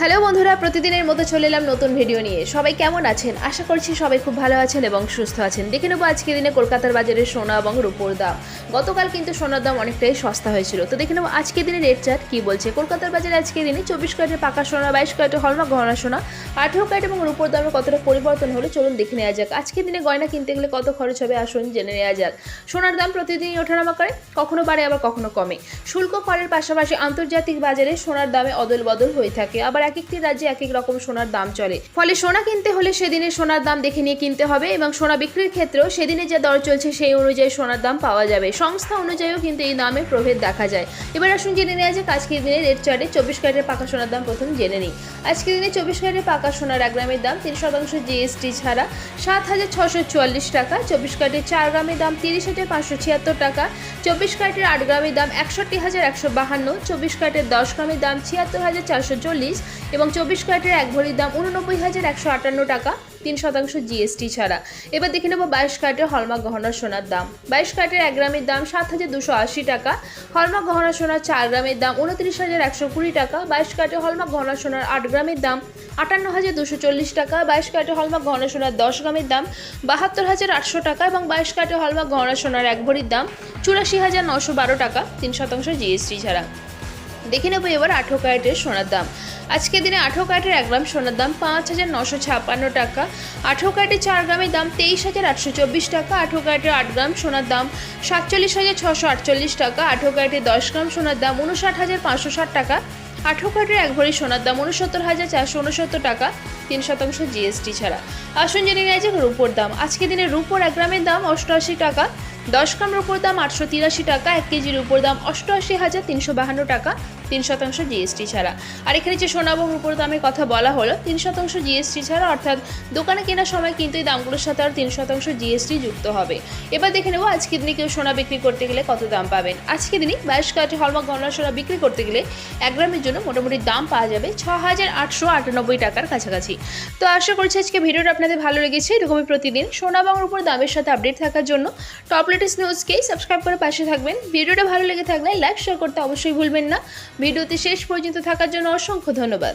Hello বন্ধুরা, প্রতিদিনের মতো চলে এলাম নতুন ভিডিও নিয়ে। সবাই কেমন আছেন? আশা করছি সবাই খুব ভালো আছেন এবং সুস্থ আছেন। দেখে নেব আজকের দিনে কলকাতার বাজারে সোনা এবং রূপোর দাম। গতকাল কিন্তু সোনার দাম অনেকটাই সস্তা হয়েছিল। তো দেখে নেব আজকের দিনে রেট চার্ট কী বলছে। কলকাতার বাজারে আজকের দিনে চব্বিশ ক্যারেটের পাকা সোনা, বাইশ ক্যারেটের হলমা গহনা সোনা, আঠেরো ক্যারেট এবং রূপোর দামে কতটা পরিবর্তন হলো চলুন দেখে নেওয়া যাক। আজকের দিনে গয়না কিনতে গেলে কত খরচ হবে আসুন জেনে নেওয়া যাক। সোনার দাম প্রতিদিনই ওঠানামা করে, কখনো বাড়ে, আবার কখনো কমে। শুল্ক করের পাশাপাশি আন্তর্জাতিক বাজারে সোনার দামে অদল বদল হয়ে থাকে। আবার এক একটি রাজ্যে এক এক রকম সোনার দাম চলে। ফলে সোনা কিনতে হলে সেদিনে সোনার দাম দেখে নিয়ে কিনতে হবে এবং সোনা বিক্রির ক্ষেত্রেও সেদিনে যে দর চলছে সেই অনুযায়ী সোনার দাম পাওয়া যাবে। সংস্থা অনুযায়ীও কিন্তু এই দামে প্রভেদ দেখা যায়। এবার আসুন জেনে নেওয়া যাক, আজকের দিনে রেট চার্টে চব্বিশ ক্যারেটের পাকা সোনার দাম প্রথম জেনে নিই। আজকের দিনে চব্বিশ ক্যারেটের পাকা সোনার এক গ্রামের দাম তিন শতাংশ জিএসটি ছাড়া সাত হাজার ছশো চুয়াল্লিশ টাকা, চব্বিশ ক্যারেটের চার গ্রামের দাম তিরিশ হাজার পাঁচশো ছিয়াত্তর টাকা, চব্বিশ ক্যারেটের আট গ্রামের দাম একষট্টি হাজার একশো বাহান্ন, চব্বিশ ক্যারেটের দশ গ্রামের দাম ছিয়াত্তর হাজার চারশো চল্লিশ এবং চব্বিশ ক্যারেটের এক ভরির দাম উননব্বই হাজার একশো আটান্ন টাকা, তিন শতাংশ জিএসটি ছাড়া। এবার দেখে নেব বাইশ ক্যারেটের হলমার্ক গহনা সোনার দাম। বাইশ ক্যারেটের এক গ্রামের দাম সাত হাজার দুশো আশি টাকা, হলমার্ক গহনা সোনার চার গ্রামের দাম উনত্রিশ হাজার একশো কুড়ি টাকা, বাইশ ক্যারেটের হলমার্ক গহনা সোনার আট গ্রামের দাম আটান্ন হাজার দুশো চল্লিশ টাকা, বাইশ ক্যারেটের হলমার্ক গহনা সোনার দশ গ্রামের দাম বাহাত্তর হাজার আটশো টাকা এবং বাইশ ক্যারেটের হলমার্ক গহনা সোনার এক ভরির দাম চুরাশি হাজার নশো বারো টাকা, তিন শতাংশ জিএসটি ছাড়া। দেখে নেব এবার আঠেরো ক্যারেটের সোনার দাম। আজকের দিনে আঠেরো ক্যারেটের এক গ্রাম সোনার দাম পাঁচ হাজার নশো ছাপ্পান্ন টাকা। আঠেরো ক্যারেটের চার গ্রামের দাম তেইশ হাজার আটশো চব্বিশ টাকা। আঠেরো ক্যারেটের আট গ্রাম সোনার দাম সাতচল্লিশ হাজার ছশো আটচল্লিশ টাকা। আঠেরো ক্যারেটের দশ গ্রাম সোনার দাম উনষাট হাজার পাঁচশো ষাট টাকা। আঠেরো ক্যারেটের এক ভরি সোনার দাম উনসত্তর হাজার চারশো উনসত্তর টাকা, তিন শতাংশ জিএসটি ছাড়া। আসুন জেনে নেওয়া যাক রূপোর দাম। আজকে দিনে রূপোর এক গ্রামের দাম অষ্টআশি টাকা। দশ গ্রাম রূপোর দাম আটশো তিরাশি টাকা, এক কেজির উপর দাম অষ্টআশি হাজার তিনশো বাহান্ন টাকা, তিন শতাংশ জিএসটি ছাড়া। আর এখানে যে সোনা এবং রূপোর দামের কথা বলা হলো, তিন শতাংশ জিএসটি ছাড়া, অর্থাৎ দোকানে কেনার সময় কিন্তু এই দামগুলোর সাথে আর তিন শতাংশ জিএসটি যুক্ত হবে। এবার দেখে নেব আজকে দিনে কেউ সোনা বিক্রি করতে গেলে কত দাম পাবেন। আজকে দিনই বাইশ কাঠে হলমার্ক গহনা সোনা বিক্রি করতে গেলে এক গ্রামের জন্য মোটামুটি দাম পাওয়া যাবে ছ হাজার আটশো আটানব্বই টাকার কাছাকাছি। তো আশা করছি আজকে ভিডিওটা আপনাদের ভালো লেগেছে। এরকমই প্রতিদিন সোনা এবং রূপোর দামের সাথে আপডেট থাকার জন্য টপ লেটেস্ট নিউজকেই সাবস্ক্রাইব করে পাশে থাকবেন। ভিডিওটা ভালো লেগে থাকলে লাইক শেয়ার করতে অবশ্যই ভুলবেন না। ভিডিওতে শেষ পর্যন্ত থাকার জন্য অসংখ্য ধন্যবাদ।